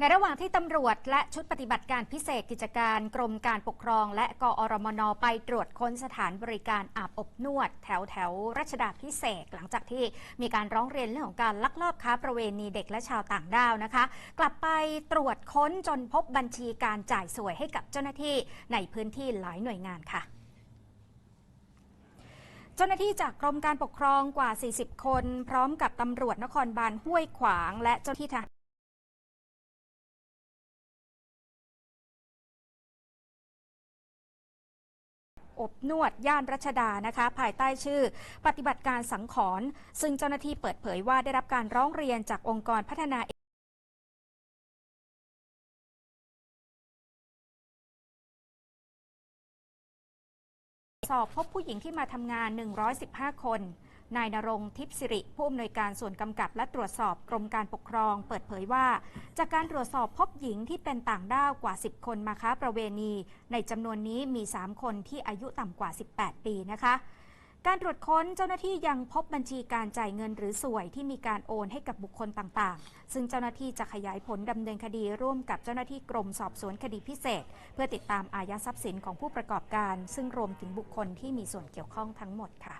ในระหว่างที่ตำรวจและชุดปฏิบัติการพิเศษกิจการกรมการปกครอง และกอรมนไปตรวจค้นสถานบริการอาบอบนวด แถวแถวรัชดาพิเศษหลังจากที่มีการร้องเรียนเรื่องของการลักลอบค้าประเวณีเด็กและชาวต่างด้าวนะคะ กลับไปตรวจค้นจนพบบัญชีการจ่ายสวยให้กับเจ้าหน้าที่ในพื้นที่หลายหน่วยงานค่ะเจ้าหน้าที่จากกรมการปกครองกว่า 40 คน พร้อมกับตำรวจนครบาลห้วยขวาง และเจ้าหน้าที่ทหาร อบนวดย่านรัชดานะคะ ภายใต้ชื่อ ปฏิบัติการสังขรณ์ซึ่งเจ้าหน้าที่เปิดเผยว่าได้รับการร้องเรียนจากองค์กรพัฒนาสอบพบผู้หญิงที่มาทำงาน 115 คน นายนรงทิพย์สิริ ผู้อำนวยการส่วนกำกับและตรวจสอบกรมการปกครอง เปิดเผยว่า จากการตรวจสอบพบหญิงที่เป็นต่างด้าวกว่า 10 คนมาค้าประเวณี ในจำนวนนี้มี 3 คนที่อายุต่ำกว่า 18 ปีนะคะการตรวจค้นเจ้าหน้าที่ยังพบบัญชีการจ่ายเงินหรือสวยที่มีการโอนให้กับบุคคลต่างๆ ซึ่งเจ้าหน้าที่จะขยายผลดำเนินคดีร่วมกับเจ้าหน้าที่กรมสอบสวนคดีพิเศษ เพื่อติดตามอายัดทรัพย์สินของผู้ประกอบการ ซึ่งรวมถึงบุคคลที่มีส่วนเกี่ยวข้องทั้งหมดค่ะ